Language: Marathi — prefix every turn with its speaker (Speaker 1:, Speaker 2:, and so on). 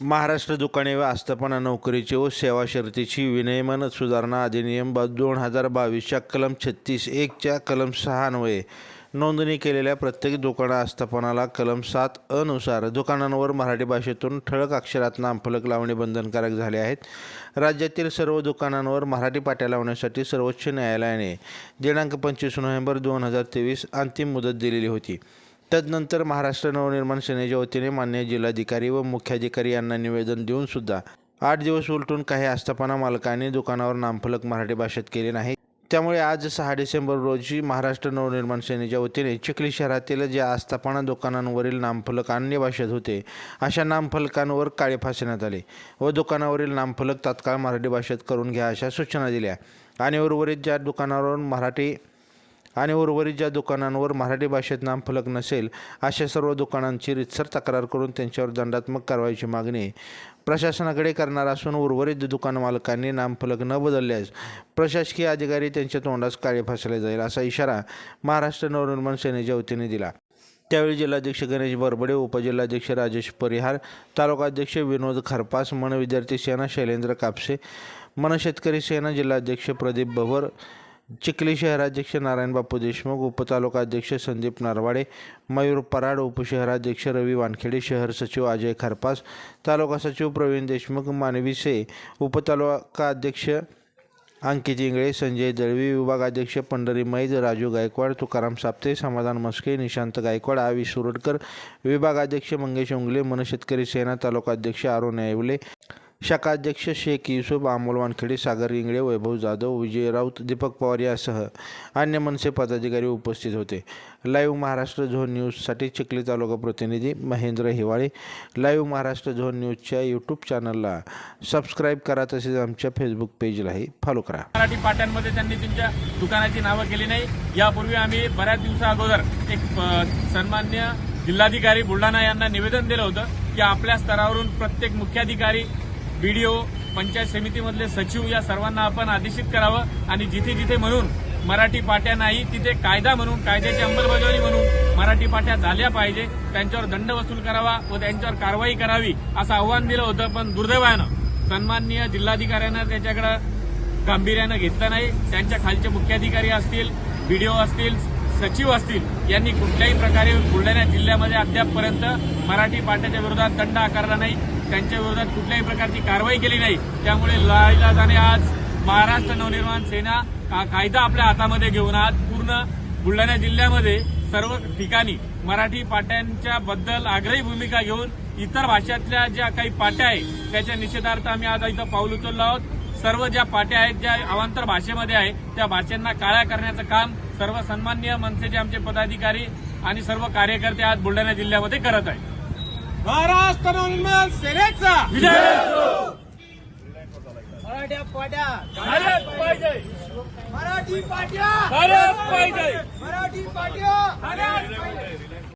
Speaker 1: महाराष्ट्र दुकाने व आस्थापना नोकरीची व सेवा शर्तीची विनियमन सुधारणा अधिनियम ब दोन हजार बावीसच्या कलम छत्तीस एकच्या कलम सहा अन्वये. नोंदणी केलेल्या प्रत्येक दुकान आस्थापनाला कलम सात अनुसार दुकानांवर मराठी भाषेतून ठळक अक्षरात नामफलक लावणे बंधनकारक झाले आहेत. राज्यातील सर्व दुकानांवर मराठी पाट्या लावण्यासाठी सर्वोच्च न्यायालयाने दिनांक पंचवीस नोव्हेंबर दोन हजार तेवीस अंतिम मुदत दिलेली होती. तदनंतर महाराष्ट्र नवनिर्माण सेनेच्या वतीने मान्य जिल्हाधिकारी व मुख्याधिकारी यांना निवेदन देऊन सुद्धा आठ दिवस उलटून काही आस्थापना मालकांनी दुकानावर नामफलक मराठी भाषेत केले नाही. त्यामुळे आज सहा डिसेंबर रोजी महाराष्ट्र नवनिर्माण सेनेच्या वतीने चिखली शहरातील ज्या आस्थापना दुकानांवरील नामफलक अन्य भाषेत होते अशा नामफलकांवर काळे फासण्यात आले व दुकानावरील नामफलक तात्काळ मराठी भाषेत करून घ्या अशा सूचना दिल्या. आणि उर्वरित ज्या दुकानावर मराठी आणि उर्वरित ज्या दुकानांवर मराठी भाषेत नामफलक नसेल अशा सर्व दुकानांची रितसर तक्रार करून त्यांच्यावर दंडात्मक कारवाईची मागणी प्रशासनाकडे करणार असून उर्वरित दुकान मालकांनी नामफलक न बदलल्यास प्रशासकीय अधिकारी त्यांच्या तोंडास काळे फासले जाईल असा इशारा महाराष्ट्र नवनिर्माण सेनेच्या वतीने दिला. त्यावेळी जिल्हाध्यक्ष गणेश बरबडे उपजिल्हाध्यक्ष राजेश परिहार तालुकाध्यक्ष विनोद खरपास मन विद्यार्थी सेना शैलेंद्र कापसे मन शेतकरी सेना जिल्हाध्यक्ष प्रदीप भवर चिखली शहराध्यक्ष नारायण बापू देशमुख उपतालुकाध्यक्ष संदीप नारवाडे मयूर पराड उपशहराध्यक्ष रवी वानखेडे शहर सचिव अजय खरपास तालुका सचिव प्रवीण देशमुख मानवी से उपतालुकाध्यक्ष अंकित इंगळे संजय दळवी विभागाध्यक्ष पंढरी मैद राजू गायकवाड तुकाराम साप्ते समाधान मस्के निशांत गायकवाड आवी सुरडकर विभागाध्यक्ष मंगेश उंगले मन शेतकरी सेना तालुकाध्यक्ष अरुण येवले शाखाध्यक्ष शेख युसुफ अमोल वानखेडे सागर इंगळे वैभव जाधव विजय राऊत दीपक पवार यासह अन्य मनसे पदाधिकारी उपस्थित होते. लाईव्ह महाराष्ट्र झोन न्यूजसाठी चिखली तालुका प्रतिनिधी महेंद्र हिवाळे. लाईव्ह महाराष्ट्र झोन न्यूजच्या यूट्यूब चॅनलला सबस्क्राईब करा तसेच आमच्या फेसबुक पेजलाही फॉलो करा.
Speaker 2: मराठी पाट्यांमध्ये त्यांनी त्यांच्या दुकानाची नावं केली नाही. यापूर्वी आम्ही बऱ्याच दिवसा अगोदर एक सन्मान्य जिल्हाधिकारी बुलढाणा यांना निवेदन दिलं होतं की आपल्या स्तरावरून प्रत्येक मुख्याधिकारी बीडीओ पंचायत समितीमधले सचिव या सर्वांना आपण आदेशित करावं आणि जिथे जिथे म्हणून मराठी पाट्या नाही तिथे कायदा म्हणून कायद्याची अंमलबजावणी म्हणून मराठी पाट्या झाल्या पाहिजे त्यांच्यावर दंड वसूल करावा व त्यांच्यावर कारवाई करावी असं आव्हान दिलं होतं पण दुर्दैवानं सन्माननीय जिल्हाधिकाऱ्यांना त्याच्याकडे गांभीर्यानं घेतलं नाही. त्यांच्या खालचे मुख्याधिकारी असतील बीडीओ असतील सचिव असतील यांनी कुठल्याही प्रकारे बुलढाणा जिल्ह्यामध्ये अद्यापपर्यंत मराठी पाट्याच्या विरोधात दंड आकारला नाही. त्यांच्या विरोधात कुठल्याही प्रकारची कारवाई केली नाही. त्यामुळे लाईलाजाने आज महाराष्ट्र नवनिर्माण सेना का कायदा आपल्या हातामध्ये घेऊन आज पूर्ण बुलढाणा जिल्ह्यामध्ये सर्व ठिकाणी मराठी पाट्यांच्या बद्दल आग्रही भूमिका घेऊन इतर भाषातल्या ज्या काही पाट्या आहेत त्याच्या निषेधार्थ आम्ही आज इथं पाऊल उचललो आहोत. सर्व ज्या पाट्या आहेत ज्या अवांतर भाषेमध्ये आहेत त्या भाषांना काळ्या करण्याचं काम सर्व सन्मान्य मनसेचे आमचे पदाधिकारी आणि सर्व कार्यकर्ते आज बुलढाणा जिल्ह्यामध्ये करत आहेत.
Speaker 3: महाराष्ट्र नवनिर्माण सेनेचा
Speaker 2: विजय
Speaker 3: मराठ्या पाट्या.
Speaker 2: भारत पाहिजे.
Speaker 3: मराठी पाट्या.
Speaker 2: भारत पाहिजे.
Speaker 3: मराठी पाट्या.